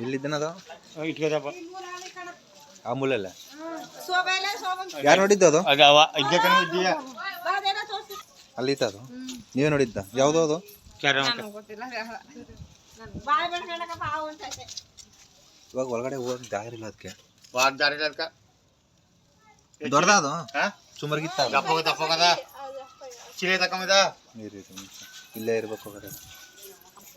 ಇಲ್ಲಿದ್ದನದ ಇಟ್ಕೋದಪ್ಪ. ಆ ಮೂಲಲ್ಲ ಯಾರು ನೋಡಿದ್ದು ಅದು? ಅಲ್ಲಿ ಇತ್ತ ನೀವೇ ನೋಡಿದ್ದ? ಯಾವ್ದು ಅದು? ಇವಾಗ ಒಳಗಡೆ ಹೋಗಕ್ ಜಾಗ ಇಲ್ಲ ಅದಕ್ಕೆ. ದೊಡ್ಡದ ಅದು? ಸುಮಾರ್ಗಿತ್ತ. ಇಲ್ಲೇ ಇರ್ಬೇಕು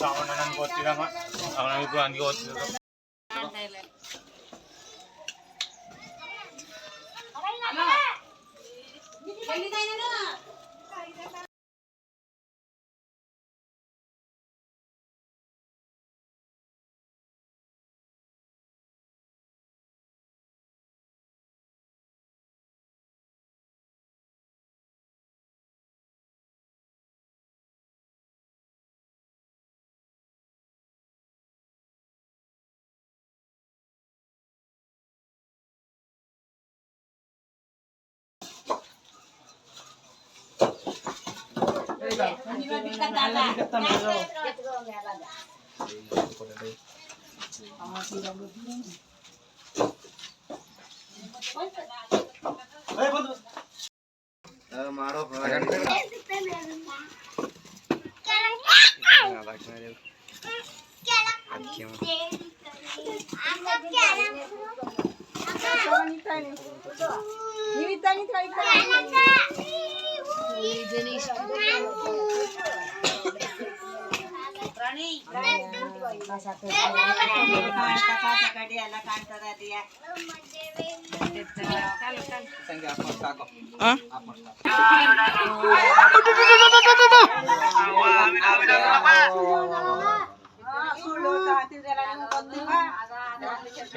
ಸಾಮಾನು ನನ್ಗೆ ಗೊತ್ತಿಲ್ಲಮ್ಮ ಅವನಿಗೂ ಹಂಗೆ ಓದ್ತಿದ್ರು મારો જીવિતાની થાય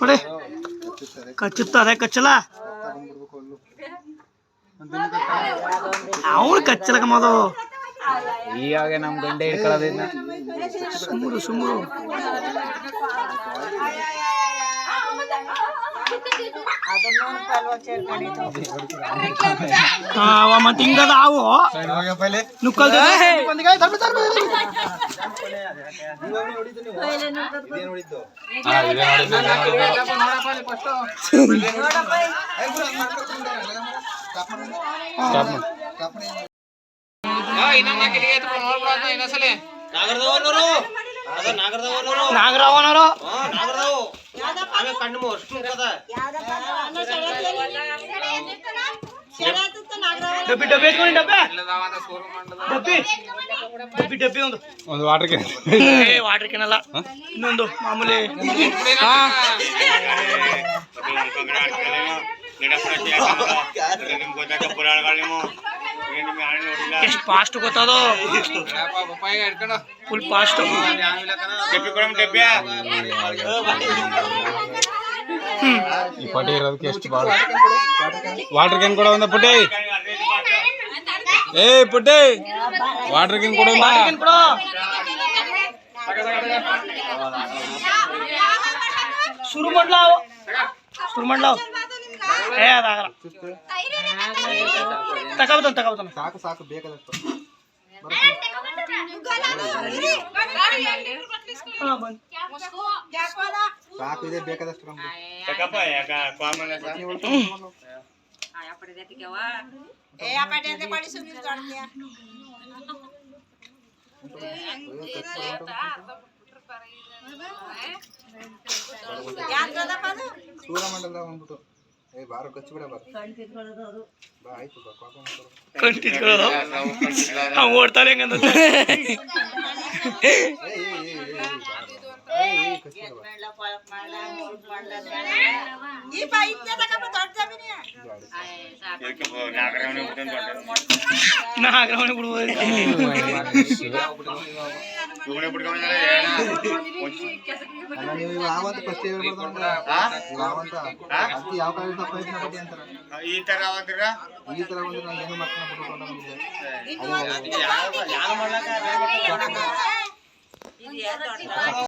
ನೋಡಿ ಕಚ್ಚುತ್ತಾರೆ ಕಚ್ಚಲ. ಅವ್ರು ಕಚ್ಚಲಕ ಮದು ಈಗ ನಮ್ ಗಂಡೆ সুমুরো সুমুরো टिंगा तो आओ पहले नुक्कल दे बंद गए धर धर पहले नुक्कल तो हां ये ना पहले फर्स्ट कापने कापने हां इना ना के लिए तो नॉर्मल आता है ना चले ಹಿಂಗದ ಅದ ನುಕ್ಕಲ್ ನಾಗರಾವನವರು ಡಬ್ಬಿ ಡಬ್ಬಿ ಎತ್ಕೊಂಡು ಡಬ್ಬೆ. ಡಬ್ಬಿ. ಡಬ್ಬಿ ಡಬ್ಬಿ ಒಂದು. ಒಂದು ವಾಟರ್ ಕ್ಯಾನ್ ಏ ವಾಟರ್ ಕ್ಯಾನಲ್ಲ ಇನ್ನೊಂದು ಮಾಮೂಲಿ. ಎಷ್ಟು ಫಾಸ್ಟ್ ಗೊತ್ತದು ಫುಲ್ ಫಾಸ್ಟ್ ಈ ಪಟಿ ಇರೋದಕ್ಕೆ ಎಷ್ಟು ಬಾಳ ವಾಟರ್ ಕ್ಯಾನ್ ಕೊಡ ಒಂದ ಪುಟ್ಟಿ ಏ ಪುಟ್ಟಿ ವಾಟರ್ ಕ್ಯಾನ್ ಕೊಡ ಕ್ಯಾನ್ ಕೊಡು ಶುರು ಮಾಡ್ಲಾವು ಶುರು ಮಾಡ್ಲಾವು ಏ ಅದಾಗಲ್ಲ ತಗೋತಾನ ತಗೋತಾನ ಸಾಕು ಸಾಕು ಬೇಕಾದಷ್ಟು ಹಾ ಬಂದ್ ಸಾಕು ಇದೆ ಬೇಕಾದಷ್ಟು ನಮ್ಗೆ ಸೂರಮಂಡಲ ಬಂದ್ಬಿಟ್ಟು ಏ ಬಾರೋ ಕಚ್ಚಿ ಬಿಡ ಬಾರ. ಬಾ ಆಯ್ತು ಬಾ ಪಾಪ ಮಾಡ್ಕೊಡು. ಕಂಟಿಟ್ಕೊಳ್ಳೋದು ಅವ್ನು ಓಡ್ತಾನೆ ಹೆಂಗಂತ ಕಾಲೇಜ್ ಪ್ರಯತ್ನ ಪಟ್ಟಿ ಅಂತಾರ ಈ ತರ ಅವಂದ್ರ ಈ ತರ ಬಂದ್ರೆ ನಾನು ಯಾವ ಮಾಡ್ಲಕ್ಕ